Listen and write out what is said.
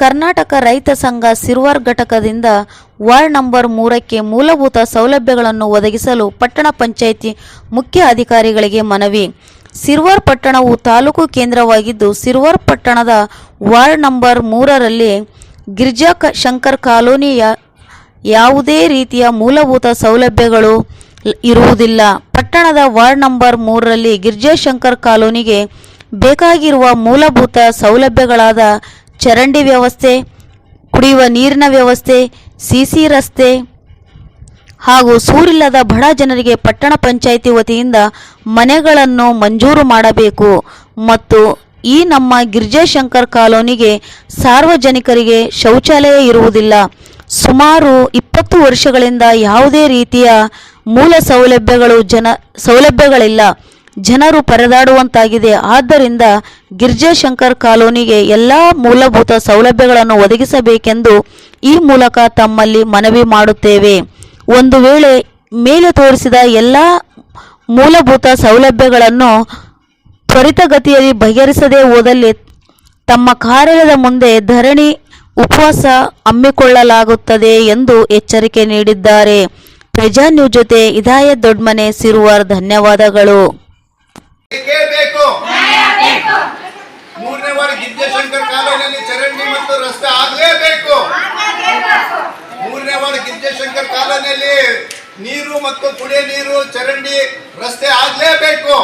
ಕರ್ನಾಟಕ ರೈತ ಸಂಘ ಸಿರ್ವಾರ್ ಘಟಕದಿಂದ ವಾರ್ಡ್ ನಂಬರ್ ಮೂರಕ್ಕೆ ಮೂಲಭೂತ ಸೌಲಭ್ಯಗಳನ್ನು ಒದಗಿಸಲು ಪಟ್ಟಣ ಪಂಚಾಯಿತಿ ಮುಖ್ಯ ಅಧಿಕಾರಿಗಳಿಗೆ ಮನವಿ. ಸಿರ್ವಾರ್ ಪಟ್ಟಣವು ತಾಲೂಕು ಕೇಂದ್ರವಾಗಿದ್ದು, ಸಿರ್ವಾರ್ ಪಟ್ಟಣದ ವಾರ್ಡ್ ನಂಬರ್ ಮೂರರಲ್ಲಿ ಗಿರ್ಜಾ ಶಂಕರ್ ಕಾಲೋನಿಯ ಯಾವುದೇ ರೀತಿಯ ಮೂಲಭೂತ ಸೌಲಭ್ಯಗಳು ಇರುವುದಿಲ್ಲ. ಪಟ್ಟಣದ ವಾರ್ಡ್ ನಂಬರ್ ಮೂರರಲ್ಲಿ ಗಿರ್ಜಾಶಂಕರ್ ಕಾಲೋನಿಗೆ ಬೇಕಾಗಿರುವ ಮೂಲಭೂತ ಸೌಲಭ್ಯಗಳಾದ ಚರಂಡಿ ವ್ಯವಸ್ಥೆ, ಕುಡಿಯುವ ನೀರಿನ ವ್ಯವಸ್ಥೆ ಸಿಸಿ ರಸ್ತೆ ಹಾಗೂ ಸೂರಿಲ್ಲದ ಬಡ ಜನರಿಗೆ ಪಟ್ಟಣ ಪಂಚಾಯಿತಿ ವತಿಯಿಂದ ಮನೆಗಳನ್ನು ಮಂಜೂರು ಮಾಡಬೇಕು ಮತ್ತು ಈ ನಮ್ಮ ಗಿರ್ಜಾಶಂಕರ್ ಕಾಲೋನಿಗೆ ಸಾರ್ವಜನಿಕರಿಗೆ ಶೌಚಾಲಯ ಇರುವುದಿಲ್ಲ. ಸುಮಾರು ಇಪ್ಪತ್ತು ವರ್ಷಗಳಿಂದ ಯಾವುದೇ ರೀತಿಯ ಮೂಲ ಸೌಲಭ್ಯಗಳು ಜನ, ಸೌಲಭ್ಯಗಳಿಲ್ಲ. ಜನರು ಪರದಾಡುವಂತಾಗಿದೆ. ಆದ್ದರಿಂದ ಗಿರ್ಜಾಶಂಕರ್ ಕಾಲೋನಿಗೆ ಎಲ್ಲ ಮೂಲಭೂತ ಸೌಲಭ್ಯಗಳನ್ನು ಒದಗಿಸಬೇಕೆಂದು ಈ ಮೂಲಕ ತಮ್ಮಲ್ಲಿ ಮನವಿ ಮಾಡುತ್ತೇವೆ. ಒಂದು ವೇಳೆ ಮೇಲೆ ತೋರಿಸಿದ ಎಲ್ಲ ಮೂಲಭೂತ ಸೌಲಭ್ಯಗಳನ್ನು ತ್ವರಿತಗತಿಯಲ್ಲಿ ಬಗೆಹರಿಸದೇ ಹೋದಲ್ಲಿ ತಮ್ಮ ಕಾರ್ಯಾಲಯದ ಮುಂದೆ ಧರಣಿ ಉಪವಾಸ ಹಮ್ಮಿಕೊಳ್ಳಲಾಗುತ್ತದೆ ಎಂದು ಎಚ್ಚರಿಕೆ ನೀಡಿದ್ದಾರೆ. ಪ್ರಜಾ ನ್ಯೂಸ್ ಜೊತೆ ಇದಾಯ ದೊಡ್ಮನೆ ಸಿರುವಾರ್ ಧನ್ಯವಾದಗಳು. ಬೇಕೇ. ಮೂರನೇ ವಾರ್ಡ್ ಗಿರಿಜಶಂಕರ್ ಕಾಲೋನಿಯಲ್ಲಿ ಚರಂಡಿ ಮತ್ತು ರಸ್ತೆ ಆಗಲೇಬೇಕು. ಮೂರನೇ ವಾರ್ಡ್ ಗಿರಿಜಶಂಕರ್ ಕಾಲೋನಿಯಲ್ಲಿ ನೀರು ಮತ್ತು ಕುಡಿಯ ನೀರು ಚರಂಡಿ ರಸ್ತೆ ಆಗ್ಲೇಬೇಕು.